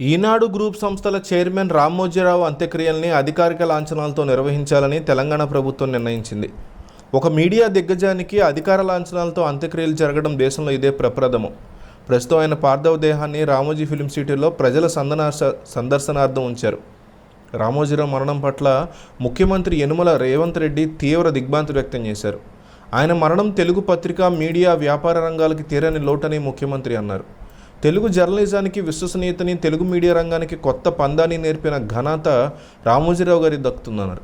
ఈనాడు group సంస్థల chairman రామ్మోజీరావు అంత్యక్రియల్ని అధికారిక లాంఛనాలతో నిర్వహించాలని తెలంగాణ ప్రభుత్వం నిర్ణయించింది. ఒక మీడియా దిగ్గజానికి అధికార లాంఛనాలతో అంత్యక్రియలు జరగడం దేశంలో ఇదే ప్రప్రథమం. ప్రస్తుతం ఆయన పార్థవ దేహాన్ని రామోజీ ఫిలిం సిటీలో ప్రజల సందనార్శ సందర్శనార్థం ఉంచారు. రామోజీరావు మరణం పట్ల ముఖ్యమంత్రి యనుమల రేవంత్ రెడ్డి తీవ్ర దిగ్భ్రాంతి వ్యక్తం చేశారు. ఆయన మరణం తెలుగు పత్రిక మీడియా వ్యాపార రంగాలకి తీరని లోటని ముఖ్యమంత్రి అన్నారు. తెలుగు జర్నలిజానికి విశ్వసనీయతని తెలుగు మీడియా రంగానికి కొత్త పందాన్ని నేర్పిన ఘనత రామోజీరావు గారికి దక్కుతుందన్నారు.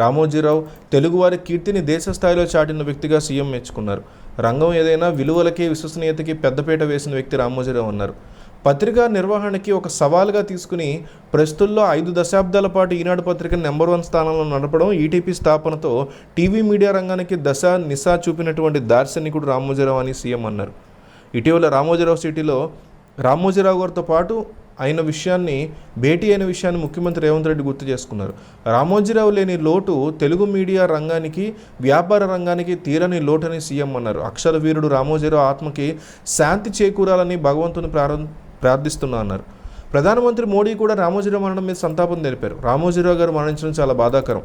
రామోజీరావు తెలుగువారి కీర్తిని దేశ స్థాయిలో చాటిన వ్యక్తిగా సీఎం మెచ్చుకున్నారు. రంగం ఏదైనా విలువలకి విశ్వసనీయతకి పెద్దపీట వేసిన వ్యక్తి రామోజీరావు అన్నారు. పత్రికా నిర్వహణకి ఒక సవాల్గా తీసుకుని ప్రస్తుల్లో ఐదు దశాబ్దాల పాటు ఈనాడు పత్రిక నెంబర్ వన్ స్థానంలో నడపడం ఈటీపీ స్థాపనతో టీవీ మీడియా రంగానికి దశ నిశా చూపినటువంటి దార్శనికుడు రామోజీరావు అని సీఎం అన్నారు. ఇటీవల రామోజీరావు సిటీలో రామోజీరావు గారితో పాటు అయిన విషయాన్ని భేటీ అయిన విషయాన్ని ముఖ్యమంత్రి రేవంత్ రెడ్డి గుర్తు చేసుకున్నారు. రామోజీరావు లేని లోటు తెలుగు మీడియా రంగానికి వ్యాపార రంగానికి తీరని లోటని సీఎం అన్నారు. అక్షర వీరుడు రామోజీరావు ఆత్మకి శాంతి చేకూరాలని భగవంతుని ప్రారం ప్రార్థిస్తున్నా అన్నారు. ప్రధానమంత్రి మోడీ కూడా రామోజీరావు మరణం మీద సంతాపం తెలిపారు. రామోజీరావు గారు మరణించడం చాలా బాధాకరం.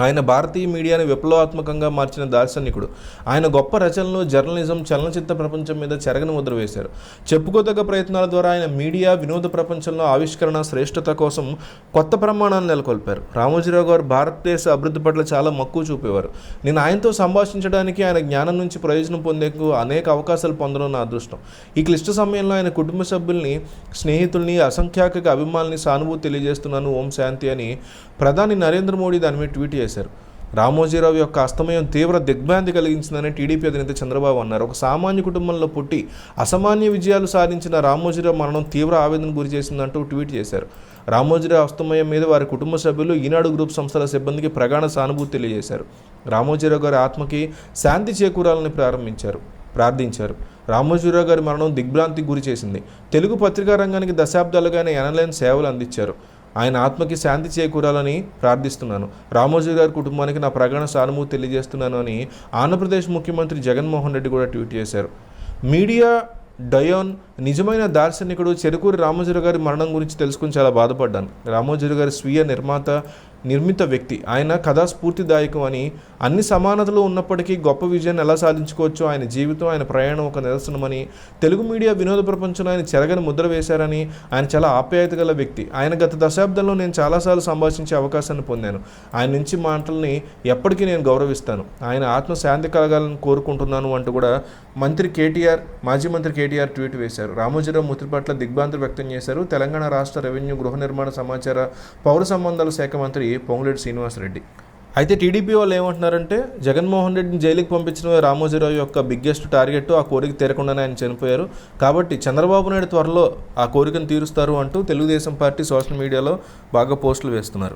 ఆయన భారతీయ మీడియాని విప్లవాత్మకంగా మార్చిన దార్శనికుడు. ఆయన గొప్ప రచనలు జర్నలిజం చలనచిత్ర ప్రపంచం మీద చెరగని ముద్ర వేశారు. చెప్పుకోదగ్గ ప్రయత్నాల ద్వారా ఆయన మీడియా వినోద ప్రపంచంలో ఆవిష్కరణ శ్రేష్టత కోసం కొత్త ప్రమాణాన్ని నెలకొల్పారు. రామోజీరావు గారు భారతదేశ అభివృద్ధి పట్ల చాలా మక్కువ చూపేవారు. నేను ఆయనతో సంభాషించడానికి ఆయన జ్ఞానం నుంచి ప్రయోజనం పొందేందుకు అనేక అవకాశాలు పొందడం నా అదృష్టం. ఈ క్లిష్ట సమయంలో ఆయన కుటుంబ సభ్యుల్ని స్నేహితుల్ని అసంఖ్యాక అభిమానుల్ని సానుభూతి తెలియజేస్తున్నాను ఓం శాంతి అని ప్రధాని నరేంద్ర మోడీ దాని మీద ట్వీట్ చేశారు. రామోజీరావు యొక్క అస్తమయం తీవ్ర దిగ్భ్రాంతి కలిగించిందని టీడీపీ అధినేత చంద్రబాబు అన్నారు. ఒక సామాన్య కుటుంబంలో పుట్టి అసామాన్య విజయాలు సాధించిన రామోజీరావు మరణం తీవ్ర ఆవేదన గురి చేసిందంటూ ట్వీట్ చేశారు. రామోజీరావు అస్తమయం మీద వారి కుటుంబ సభ్యులు ఈనాడు గ్రూప్ సంస్థల సిబ్బందికి ప్రగాఢ సానుభూతి తెలియజేశారు. రామోజీరావు గారి ఆత్మకి శాంతి చేకూరాలని ప్రారంభించారు ప్రార్థించారు. రామోజీరావు గారి మరణం దిగ్భ్రాంతికి గురి చేసింది. తెలుగు పత్రికా రంగానికి దశాబ్దాలుగా ఎనలేని సేవలు అందించారు. ఆయన ఆత్మకి శాంతి చేకూరాలని ప్రార్థిస్తున్నాను. రామోజీ గారి కుటుంబానికి నా ప్రగాఢ సానుభూతి తెలియజేస్తున్నాను అని ఆంధ్రప్రదేశ్ ముఖ్యమంత్రి జగన్మోహన్ రెడ్డి కూడా ట్వీట్ చేశారు. మీడియా డయోన్ నిజమైన దార్శనికుడు చెరుకూరి రామోజీరావు గారి మరణం గురించి తెలుసుకుని చాలా బాధపడ్డాను. రామోజీరావు గారి స్వీయ నిర్మాత నిర్మిత వ్యక్తి. ఆయన కథా స్ఫూర్తిదాయకం అని అన్ని సమానతలు ఉన్నప్పటికీ గొప్ప విజయాన్ని ఎలా సాధించుకోవచ్చో ఆయన జీవితం ఆయన ప్రయాణం ఒక నిదర్శనమని తెలుగు మీడియా వినోద ప్రపంచంలో ఆయన చెరగని ముద్ర వేశారని ఆయన చాలా ఆప్యాయత గల వ్యక్తి. ఆయన గత దశాబ్దంలో నేను చాలాసార్లు సంభాషించే అవకాశాన్ని పొందాను. ఆయన నుంచి మాటల్ని ఎప్పటికీ నేను గౌరవిస్తాను. ఆయన ఆత్మ శాంతి కలగాలని కోరుకుంటున్నాను అంటూ కూడా మంత్రి కేటీఆర్ మాజీ మంత్రి కేటీఆర్ ట్వీట్ వేశారు. రామోజీరావు మృతి పట్ల దిగ్భ్రాంతి వ్యక్తం చేశారు. తెలంగాణ రాష్ట్ర రెవెన్యూ గృహ నిర్మాణ సమాచార పౌర సంబంధాల శాఖ మంత్రి పొంగులేటి శ్రీనివాసరెడ్డి. అయితే టీడీపీ వాళ్ళు ఏమంటున్నారంటే జగన్మోహన్ రెడ్డిని జైలుకి పంపించిన రామోజీరావు యొక్క బిగ్గెస్ట్ టార్గెట్ ఆ కోరిక తీరకుండానే ఆయన చనిపోయారు. కాబట్టి చంద్రబాబు నాయుడు త్వరలో ఆ కోరికను తీరుస్తారు అంటూ తెలుగుదేశం పార్టీ సోషల్ మీడియాలో బాగా పోస్టులు వేస్తున్నారు.